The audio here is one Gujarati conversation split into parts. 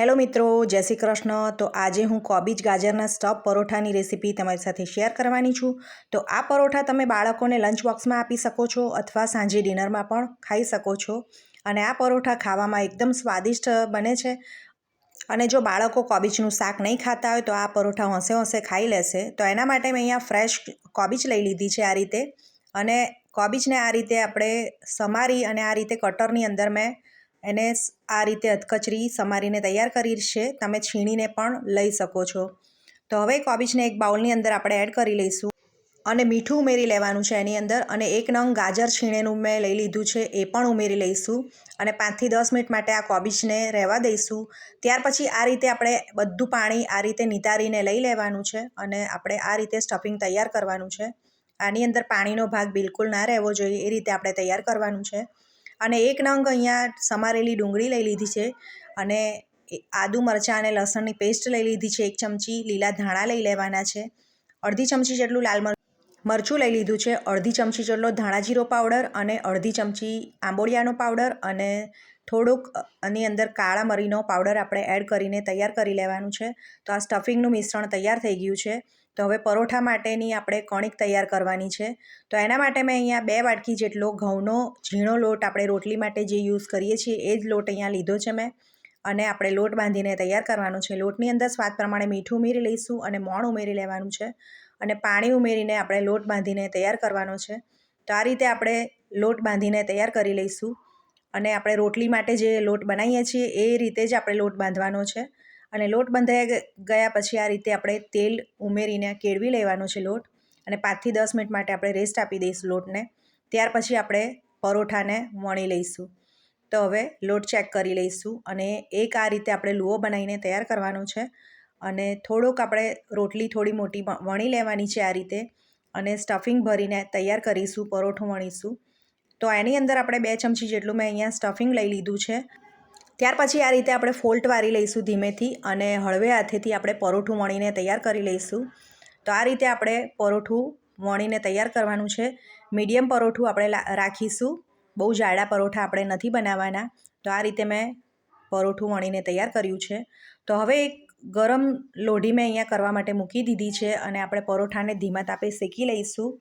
હેલો મિત્રો, જય શ્રી કૃષ્ણ. તો આજે હું કોબીજ ગાજરના સ્ટફ પરોઠાની રેસીપી તમારી સાથે શેર કરવાની છું. તો આ પરોઠા તમે બાળકોને લંચ બોક્સમાં આપી શકો છો અથવા સાંજે ડિનરમાં પણ ખાઈ શકો છો. અને આ પરોઠા ખાવામાં એકદમ સ્વાદિષ્ટ બને છે. અને જો બાળકો કોબીજનું શાક નહીં ખાતા હોય તો આ પરોઠા હોંશે હોંશે ખાઈ લેશે. તો એના માટે મેં અહીંયા ફ્રેશ કોબીજ લઈ લીધી છે આ રીતે. અને કોબીજને આ રીતે આપણે સમારી અને આ રીતે કટરની અંદર મેં એને આ રીતે અધકચરી સમારીને તૈયાર કરી છે. તમે છીણીને પણ લઈ શકો છો. તો હવે કોબીજને એક બાઉલની અંદર આપણે એડ કરી લઈશું. અને મીઠું ઉમેરી લેવાનું છે એની અંદર. અને એક નંગ ગાજર છીણેનું મેં લઈ લીધું છે, એ પણ ઉમેરી લઈશું. અને પાંચથી દસ મિનિટ માટે આ કોબીજને રહેવા દઈશું. ત્યાર પછી આ રીતે આપણે બધું પાણી આ રીતે નિતારીને લઈ લેવાનું છે અને આપણે આ રીતે સ્ટફિંગ તૈયાર કરવાનું છે. આની અંદર પાણીનો ભાગ બિલકુલ ના રહેવો જોઈએ, એ રીતે આપણે તૈયાર કરવાનું છે. અને એક નંગ અહીંયા સમારેલી ડુંગળી લઈ લીધી છે અને આદુ મરચાં અને લસણની પેસ્ટ લઈ લીધી છે, એક ચમચી લીલા ધાણા લઈ લેવાના છે, અડધી ચમચી જેટલું લાલ મર, મરચું લઈ લીધું છે, અડધી ચમચી જેટલો ધાણા જીરો પાવડર અને અડધી ચમચી આંબોળિયાનો પાવડર અને થોડુંક આની અંદર કાળા મરીનો પાવડર આપણે એડ કરીને તૈયાર કરી લેવાનું છે. તો આ સ્ટફિંગનું મિશ્રણ તૈયાર થઈ ગયું છે. તો હવે પરોઠા માટેની આપણે કણિક તૈયાર કરવાની છે. તો એના માટે મેં અહીંયા બે વાટકી જેટલો ઘઉંનો ઝીણો લોટ આપણે રોટલી માટે જે યુઝ કરીએ છીએ એ જ લોટ અહીંયા લીધો છે મેં. અને આપણે લોટ બાંધીને તૈયાર કરવાનો છે. લોટની અંદર સ્વાદ પ્રમાણે મીઠું ઉમેરી લઈશું અને મોણ ઉમેરી લેવાનું છે. અને પાણી ઉમેરીને આપણે લોટ બાંધીને તૈયાર કરવાનો છે. તો આ રીતે આપણે લોટ બાંધીને તૈયાર કરી લઈશું. અને આપણે રોટલી માટે જે લોટ બનાવીએ છીએ એ રીતે જ આપણે લોટ બાંધવાનો છે. અને લોટ બંધાઈ ગયા પછી આ રીતે આપણે તેલ ઉમેરીને કેળવી લેવાનો છે લોટ અને પાંચથી દસ મિનિટ માટે આપણે રેસ્ટ આપી દઈશું લોટને. ત્યાર પછી આપણે પરોઠાને વણી લઈશું. તો હવે લોટ ચેક કરી લઈશું અને એક આ રીતે આપણે લુઓ બનાવીને તૈયાર કરવાનો છે અને થોડુંક આપણે રોટલી થોડી મોટી વણી લેવાની છે આ રીતે અને સ્ટફિંગ ભરીને તૈયાર કરીશું, પરોઠું વણીશું. તો એની અંદર આપણે બે ચમચી જેટલું મેં અહીંયા સ્ટફિંગ લઈ લીધું છે. ત્યાર પછી આ રીતે આપણે ફોલ્ટ વારી લઈશું ધીમેથી અને હળવે હાથેથી આપણે પરોઠું વણીને તૈયાર કરી લઈશું. તો આ રીતે આપણે પરોઠું વણીને તૈયાર કરવાનું છે. મીડિયમ પરોઠું આપણે રાખીશું. બહુ જાડા પરોઠા આપણે નથી બનાવવાના. તો આ રીતે મેં પરોઠું વણીને તૈયાર કર્યું છે. તો હવે એક ગરમ લોઢી મેં અહીંયા કરવા માટે મૂકી દીધી છે અને આપણે પરોઠાને ધીમા તાપે શેકી લઈશું.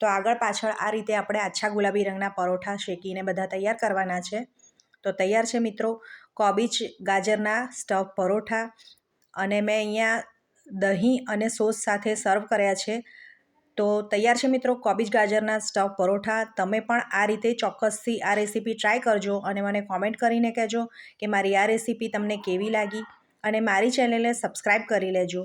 તો આગળ પાછળ આ રીતે આપણે આછા ગુલાબી રંગના પરોઠા શેકીને બધા તૈયાર કરવાના છે. તો તૈયાર છે મિત્રો કોબીજ, ગાજરના સ્ટફ પરોઠા અને મેં અહીંયા દહીં અને સોસ સાથે સર્વ કર્યા છે. તો તૈયાર છે મિત્રો કોબીજ, ગાજરના સ્ટફ પરોઠા. તમે પણ આ રીતે ચોક્કસથી આ રેસીપી ટ્રાય કરજો અને મને કોમેન્ટ કરીને કહેજો કે મારી આ રેસીપી તમને કેવી લાગી અને મારી ચેનલને સબસ્ક્રાઈબ કરી લેજો.